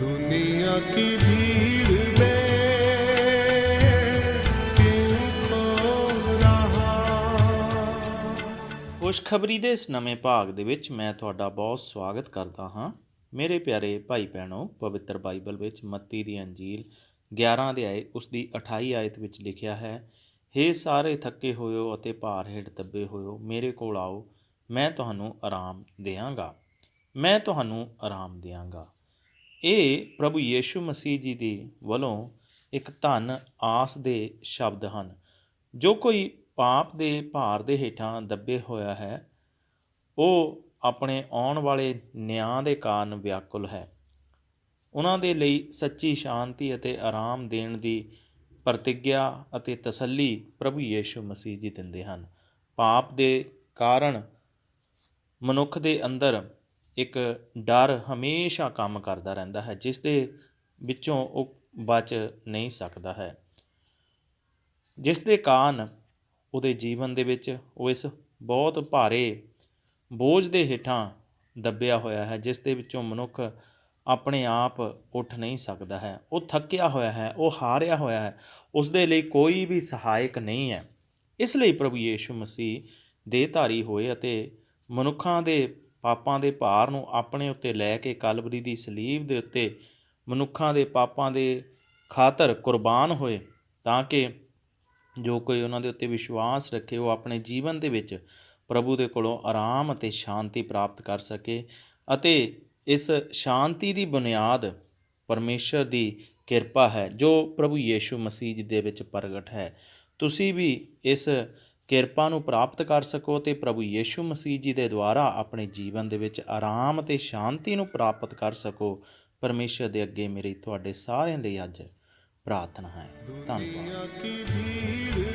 दुनिया की भीड़ में क्यों खो रहा ਖੁਸ਼ਖਬਰੀ ਦੇ ਇਸ ਨਵੇਂ ਭਾਗ ਦੇ ਵਿੱਚ ਮੈਂ ਤੁਹਾਡਾ ਬਹੁਤ ਸਵਾਗਤ ਕਰਦਾ ਹਾਂ ਮੇਰੇ ਪਿਆਰੇ ਭਾਈ ਭੈਣੋ ਪਵਿੱਤਰ ਬਾਈਬਲ ਵਿੱਚ ਮੱਤੀ ਦੀ ਅੰਜੀਲ 11 ਅਧਿਆਏ ਉਸ ਦੀ 28 ਆਇਤ ਵਿੱਚ ਲਿਖਿਆ ਹੈ ਹੇ ਸਾਰੇ ਥੱਕੇ ਹੋਇਓ ਅਤੇ ਭਾਰ ਹੇਠ ਦੱਬੇ ਹੋਇਓ ਮੇਰੇ ਕੋਲ ਆਓ ਮੈਂ ਤੁਹਾਨੂੰ ਆਰਾਮ ਦੇਵਾਂਗਾ ਮੈਂ ਤੁਹਾਨੂੰ ਆਰਾਮ ਦੇਵਾਂਗਾ ਇਹ ਪ੍ਰਭੂ ਯੀਸ਼ੂ ਮਸੀਹ ਜੀ ਦੀ ਵੱਲੋਂ ਇੱਕ ਧਨ ਆਸ ਦੇ ਸ਼ਬਦ ਹਨ। ਜੋ ਕੋਈ ਪਾਪ ਦੇ ਭਾਰ ਦੇ ਹੇਠਾਂ ਦੱਬੇ ਹੋਇਆ ਹੈ, ਉਹ ਆਪਣੇ ਆਉਣ ਵਾਲੇ ਨਿਆਂ ਦੇ ਕਾਰਨ ਵਿਆਕੁਲ ਹੈ। ਉਹਨਾਂ ਦੇ ਲਈ ਸੱਚੀ ਸ਼ਾਂਤੀ ਅਤੇ ਆਰਾਮ ਦੇਣ ਦੀ ਪ੍ਰਤੀਗਿਆ ਅਤੇ ਤਸੱਲੀ ਪ੍ਰਭੂ ਯੀਸ਼ੂ ਮਸੀਹ ਜੀ ਦਿੰਦੇ ਹਨ। ਪਾਪ ਦੇ ਕਾਰਨ ਮਨੁੱਖ ਦੇ ਅੰਦਰ ਇੱਕ ਡਰ ਹਮੇਸ਼ਾ ਕੰਮ ਕਰਦਾ ਰਹਿੰਦਾ ਹੈ ਜਿਸ ਦੇ ਵਿੱਚੋਂ ਉਹ ਬਚ ਨਹੀਂ ਸਕਦਾ ਹੈ। ਜਿਸ ਦੇ ਕਾਰਨ ਉਹਦੇ ਜੀਵਨ ਦੇ ਵਿੱਚ ਉਹ ਇਸ ਬਹੁਤ ਭਾਰੇ ਬੋਝ ਦੇ ਹੇਠਾਂ ਦੱਬਿਆ ਹੋਇਆ ਹੈ ਜਿਸ ਦੇ ਵਿੱਚੋਂ ਮਨੁੱਖ ਆਪਣੇ ਆਪ ਉੱਠ ਨਹੀਂ ਸਕਦਾ ਹੈ। ਉਹ ਥੱਕਿਆ ਹੋਇਆ ਹੈ, ਉਹ ਹਾਰਿਆ ਹੋਇਆ ਹੈ ਉਸ ਦੇ ਲਈ ਕੋਈ ਵੀ ਸਹਾਇਕ ਨਹੀਂ ਹੈ। ਇਸ ਲਈ ਪ੍ਰਭੂ ਯੀਸ਼ੂ ਮਸੀਹ ਦੇ ਧਾਰੀ ਹੋਏ ਅਤੇ ਮਨੁੱਖਾਂ ਦੇ ਪਾਪਾਂ ਦੇ ਭਾਰ ਨੂੰ ਆਪਣੇ ਉੱਤੇ ਲੈ ਕੇ ਕਲਵਰੀ ਦੀ ਸਲੀਬ ਦੇ ਉੱਤੇ ਮਨੁੱਖਾਂ ਦੇ ਪਾਪਾਂ ਦੇ ਖਾਤਰ ਕੁਰਬਾਨ ਹੋਏ ਤਾਂ ਕਿ ਜੋ ਕੋਈ ਉਹਨਾਂ ਦੇ ਉੱਤੇ ਵਿਸ਼ਵਾਸ ਰੱਖੇ, ਉਹ ਆਪਣੇ ਜੀਵਨ ਦੇ ਵਿੱਚ ਪ੍ਰਭੂ ਦੇ ਕੋਲੋਂ ਆਰਾਮ ਅਤੇ ਸ਼ਾਂਤੀ ਪ੍ਰਾਪਤ ਕਰ ਸਕੇ ਅਤੇ ਇਸ ਸ਼ਾਂਤੀ ਦੀ ਬੁਨਿਆਦ ਪਰਮੇਸ਼ਰ ਦੀ ਕਿਰਪਾ ਹੈ, ਜੋ ਪ੍ਰਭੂ ਯੀਸ਼ੂ ਮਸੀਹ ਦੇ ਵਿੱਚ ਪ੍ਰਗਟ ਹੈ। ਤੁਸੀਂ ਵੀ ਇਸ ਕਿਰਪਾ ਨੂੰ ਪ੍ਰਾਪਤ ਕਰ ਸਕੋ ਤੇ ਪ੍ਰਭੂ ਯੇਸ਼ੂ ਮਸੀਹ ਜੀ ਦੇ ਦੁਆਰਾ ਆਪਣੇ ਜੀਵਨ ਦੇ ਵਿੱਚ ਆਰਾਮ ਤੇ ਸ਼ਾਂਤੀ ਨੂੰ ਪ੍ਰਾਪਤ ਕਰ ਸਕੋ। ਪਰਮੇਸ਼ਰ ਦੇ ਅੱਗੇ ਮੇਰੀ ਤੁਹਾਡੇ ਸਾਰਿਆਂ ਲਈ ਅੱਜ ਪ੍ਰਾਰਥਨਾ ਹੈ। ਧੰਨਵਾਦ।